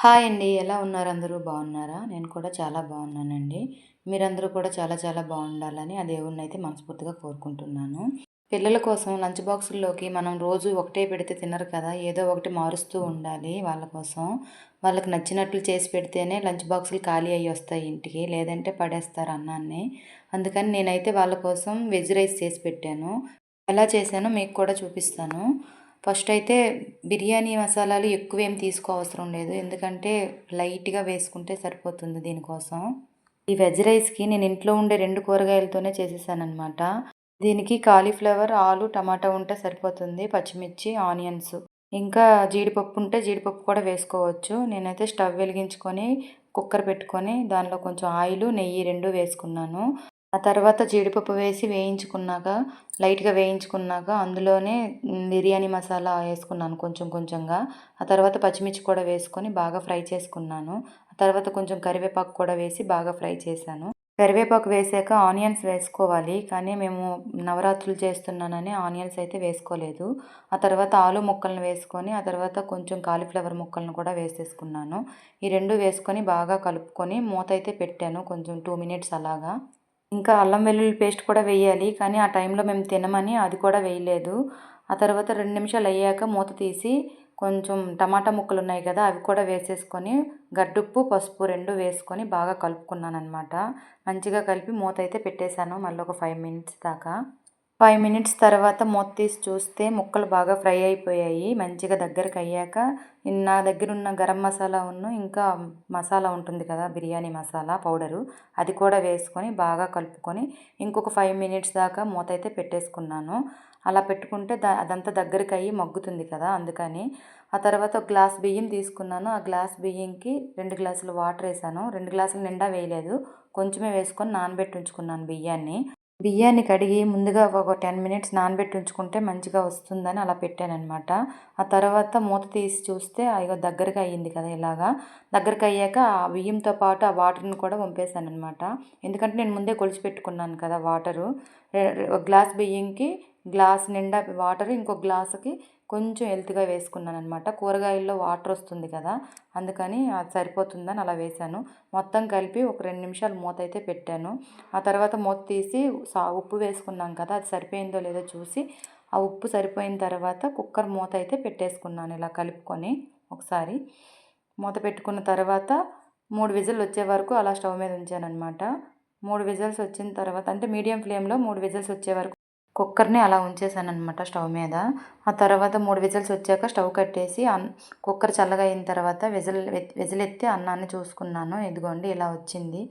Hi అండి. ఎలా ఉన్నారు? అందరూ బాగున్నారా? నేను కూడా చాలా బాగున్నానండి. మీరందరూ కూడా చాలా చాలా బాగుండాలని ఆ దేవుణ్ణి అయితే మనస్ఫూర్తిగా కోరుకుంటున్నాను. పిల్లల కోసం లంచ్ బాక్సుల్లోకి మనం రోజు ఒకటే పెడితే తినరు కదా? ఏదో ఒకటి మారుస్తూ ఉండాలి వాళ్ళ కోసం. వాళ్ళకి నచ్చినట్లు చేసి పెడితేనే లంచ్ బాక్సులు ఖాళీ అయ్యి వస్తాయి ఇంటికి. లేదంటే పడేస్తారు అన్నాన్ని. అందుకని నేనైతే వాళ్ళ కోసం వెజ్ రైస్ చేసి పెట్టాను. ఎలా చేశానో మీకు కూడా చూపిస్తాను. ఫస్ట్ అయితే బిర్యానీ మసాలాలు ఎక్కువ ఏం తీసుకో అవసరం లేదు. ఎందుకంటే లైట్గా వేసుకుంటే సరిపోతుంది దీనికోసం. ఈ వెజ్ రైస్కి నేను ఇంట్లో ఉండే రెండు కూరగాయలతోనే చేసేసానమాట దీనికి కాలీఫ్లవర్ ఆలు టమాటా ఉంటే సరిపోతుంది పచ్చిమిర్చి ఆనియన్స్. ఇంకా జీడిపప్పు ఉంటే జీడిపప్పు కూడా వేసుకోవచ్చు. నేనైతే స్టవ్ వెలిగించుకొని కుక్కర్ పెట్టుకొని దానిలో కొంచెం ఆయిల్ నెయ్యి రెండు వేసుకున్నాను. ఆ తర్వాత జీడిపప్పు వేసి వేయించుకున్నాక లైట్గా వేయించుకున్నాక అందులోనే బిర్యానీ మసాలా వేసుకున్నాను కొంచెం కొంచెంగా. ఆ తర్వాత పచ్చిమిర్చి కూడా వేసుకొని బాగా ఫ్రై చేసుకున్నాను. ఆ తర్వాత కొంచెం కరివేపాకు కూడా వేసి బాగా ఫ్రై చేశాను. కరివేపాకు వేసాక ఆనియన్స్ వేసుకోవాలి కానీ మేము నవరాత్రులు చేస్తున్నానని ఆనియన్స్ అయితే వేసుకోలేదు. ఆ తర్వాత ఆలు ముక్కలను వేసుకొని ఆ తర్వాత కొంచెం కాలీఫ్లవర్ ముక్కలను కూడా వేసేసుకున్నాను. ఈ రెండు వేసుకొని బాగా కలుపుకొని మూత అయితే పెట్టాను కొంచెం టూ మినిట్స్ అలాగా. ఇంకా అల్లం వెల్లుల్లి పేస్ట్ కూడా వేయాలి కానీ ఆ టైంలో మేము తినమని అది కూడా వేయలేదు. ఆ తర్వాత రెండు నిమిషాలు అయ్యాక మూత తీసి కొంచెం టమాటా ముక్కలు ఉన్నాయి కదా అవి కూడా వేసేసుకొని గడ్డుప్పు పసుపు రెండు వేసుకొని బాగా కలుపుకున్నాను అనమాట మంచిగా కలిపి మూత అయితే పెట్టేశాను మళ్ళీ ఒక ఫైవ్ మినిట్స్ దాకా. ఫైవ్ మినిట్స్ తర్వాత మూత తీసి చూస్తే ముక్కలు బాగా ఫ్రై అయిపోయాయి. మంచిగా దగ్గరకు అయ్యాక నా దగ్గర ఉన్న గరం మసాలా ఉన్న ఇంకా మసాలా ఉంటుంది కదా బిర్యానీ మసాలా పౌడరు అది కూడా వేసుకొని బాగా కలుపుకొని ఇంకొక ఫైవ్ మినిట్స్ దాకా మూత అయితే పెట్టేసుకున్నాను. అలా పెట్టుకుంటే దా అదంతా దగ్గరికి అయ్యి మగ్గుతుంది కదా అందుకని. ఆ తర్వాత ఒక గ్లాస్ బియ్యం తీసుకున్నాను. ఆ గ్లాస్ బియ్యంకి రెండు గ్లాసులు వాటర్ వేసాను. రెండు గ్లాసులు నిండా వేయలేదు. కొంచెమే వేసుకొని నానబెట్టి ఉంచుకున్నాను బియ్యాన్ని. బియ్యాన్ని కడిగి ముందుగా ఒక టెన్ మినిట్స్ నానబెట్టి ఉంచుకుంటే మంచిగా వస్తుందని అలా పెట్టానమాట ఆ తర్వాత మూత తీసి చూస్తే అయ్యో దగ్గరగా అయ్యింది కదా ఇలాగా. దగ్గరకు అయ్యాక ఆ బియ్యంతో పాటు ఆ వాటర్ని కూడా పంపేశాను అనమాట ఎందుకంటే నేను ముందే కొలిచి పెట్టుకున్నాను కదా వాటరు. గ్లాస్ బియ్యంకి గ్లాస్ నిండా వాటర్ ఇంకో గ్లాసుకి కొంచెం హెల్త్గా వేసుకున్నాను అనమాట కూరగాయల్లో వాటర్ వస్తుంది కదా అందుకని అది సరిపోతుందని అలా వేశాను. మొత్తం కలిపి ఒక రెండు నిమిషాలు మూత అయితే పెట్టాను. ఆ తర్వాత మూత తీసి సా ఉప్పు వేసుకున్నాం కదా అది సరిపోయిందో లేదో చూసి ఆ ఉప్పు సరిపోయిన తర్వాత కుక్కర్ మూత అయితే పెట్టేసుకున్నాను ఇలా కలుపుకొని ఒకసారి. మూత పెట్టుకున్న తర్వాత మూడు విజిల్ వచ్చే వరకు అలా స్టవ్ మీద ఉంచాను అనమాట మూడు విజిల్స్ వచ్చిన తర్వాత అంటే మీడియం ఫ్లేమ్లో మూడు విజిల్స్ వచ్చే వరకు కుక్కర్ని అలా ఉంచేసాను అనమాట స్టవ్ మీద. ఆ తర్వాత మూడు విజిల్స్ వచ్చాక స్టవ్ కట్టేసి అన్ కుక్కర్ చల్లగా అయిన తర్వాత విజిల్ విజిల్ ఎత్తి అన్నాన్ని చూసుకున్నాను. ఇదిగోండి ఇలా వచ్చింది.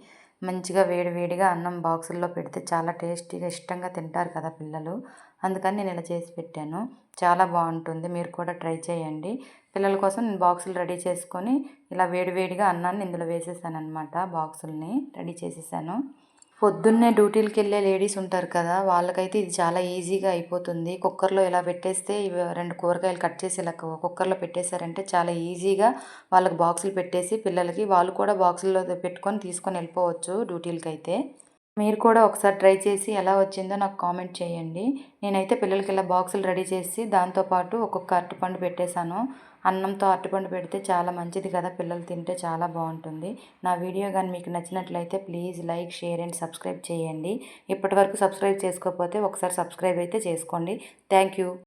మంచిగా వేడివేడిగా అన్నం బాక్సుల్లో పెడితే చాలా టేస్టీగా ఇష్టంగా తింటారు కదా పిల్లలు. అందుకని నేను ఇలా చేసి పెట్టాను. చాలా బాగుంటుంది. మీరు కూడా ట్రై చేయండి. పిల్లల కోసం నేను బాక్సులు రెడీ చేసుకొని ఇలా వేడివేడిగా అన్నాన్ని ఇందులో వేసేసాను అనమాట బాక్సుల్ని రెడీ చేసేసాను. పొద్దున్నే డ్యూటీలకి వెళ్ళే లేడీస్ ఉంటారు కదా వాళ్ళకైతే ఇది చాలా ఈజీగా అయిపోతుంది. కుక్కర్లో ఇలా పెట్టేస్తే ఇవి రెండు కూరగాయలు కట్ చేసి ఇలా కుక్కర్లో పెట్టేశారంటే చాలా ఈజీగా వాళ్ళకి బాక్సులు పెట్టేసి పిల్లలకి వాళ్ళు కూడా బాక్సుల్లో పెట్టుకొని తీసుకొని వెళ్ళిపోవచ్చు డ్యూటీలకి అయితే మీరు కూడా ఒకసారి ట్రై చేసి ఎలా వచ్చిందో నాకు కామెంట్ చేయండి. నేనైతే పిల్లలకి ఇలా బాక్సులు రెడీ చేసి దాంతోపాటు ఒక్కొక్క అరటిపండు పెట్టేశాను. అన్నంతో అరటిపండు పెడితే చాలా మంచిది కదా పిల్లలు తింటే చాలా బాగుంటుంది. నా వీడియో కానీ మీకు నచ్చినట్లయితే please like share and subscribe చేయండి. ఇప్పటివరకు సబ్స్క్రైబ్ చేసుకోకపోతే ఒకసారి సబ్స్క్రైబ్ అయితే చేసుకోండి. Thank you.